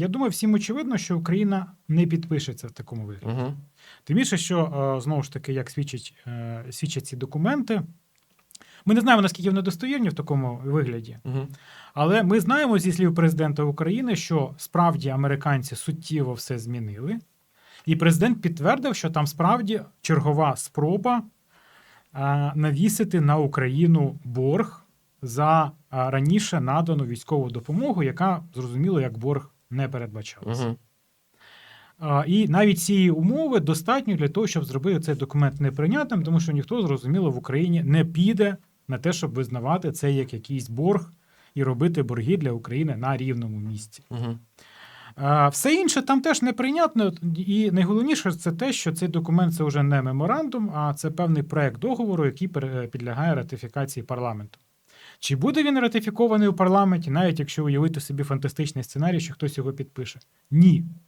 Я думаю, всім очевидно, що Україна не підпишеться в такому вигляді. Угу. Тим більше, що е, знову ж таки, як свідчать, е, свідчать ці документи, ми не знаємо, наскільки вони достовірні в такому вигляді, Угу. але ми знаємо зі слів президента України, що справді американці суттєво все змінили. І президент підтвердив, що там справді чергова спроба е, навісити на Україну борг за раніше надану військову допомогу, яка зрозуміло як борг не передбачалася. Угу. А, І навіть цієї умови достатньо для того, щоб зробити цей документ неприйнятним, тому що ніхто зрозуміло в Україні не піде на те, щоб визнавати це як якийсь борг і робити борги для України на рівному місці. Угу. А, Все інше там теж неприйнятно, і найголовніше це те, що цей документ це вже не меморандум, а це певний проект договору, який підлягає ратифікації парламенту. Чи буде він ратифікований у парламенті, навіть якщо уявити собі фантастичний сценарій, що хтось його підпише? Ні.